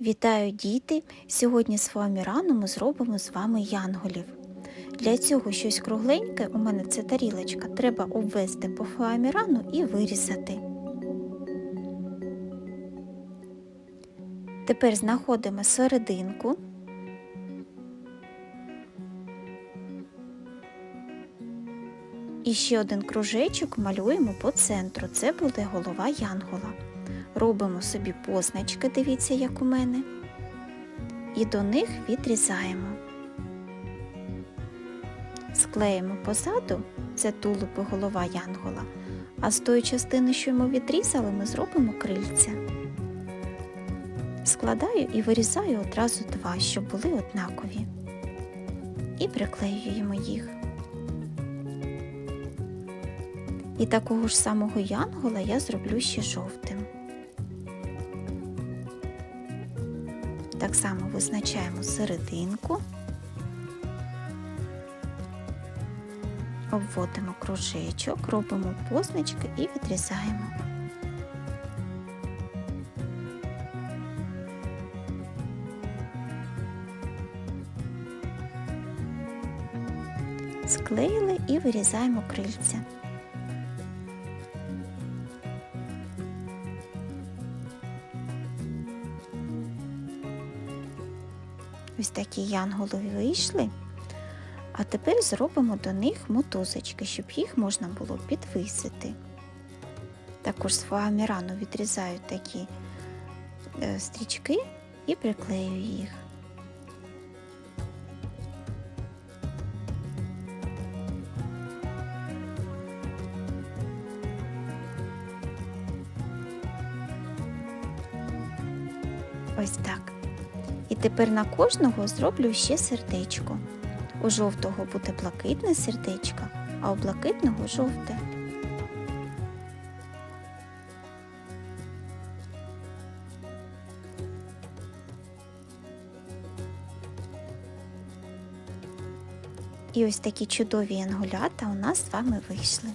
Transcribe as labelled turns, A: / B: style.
A: Вітаю діти! Сьогодні з фоамірану ми зробимо з вами янголів. Для цього щось кругленьке, у мене це тарілочка, треба обвести по фоамірану і вирізати. Тепер знаходимо серединку. І ще один кружечок малюємо по центру. Це буде голова янгола. Робимо собі позначки, дивіться, як у мене, і до них відрізаємо. Склеїмо позаду, це тулуб і голова янгола, а з тої частини, що ми відрізали, ми зробимо крильця. Складаю і вирізаю одразу два, щоб були однакові. І приклеюємо їх. І такого ж самого янгола я зроблю ще жовтим. Так само визначаємо серединку, обводимо кружечок, робимо позначки і відрізаємо. Склеїли і вирізаємо крильця. Ось такі янголи вийшли. А тепер зробимо до них мотузочки, щоб їх можна було підвисити. Також з фоамірану відрізаю такі е, стрічки і приклею їх. Ось так. І тепер на кожного зроблю ще сердечко. У жовтого буде блакитне сердечко, а у блакитного жовте. І ось такі чудові янголята у нас з вами вийшли.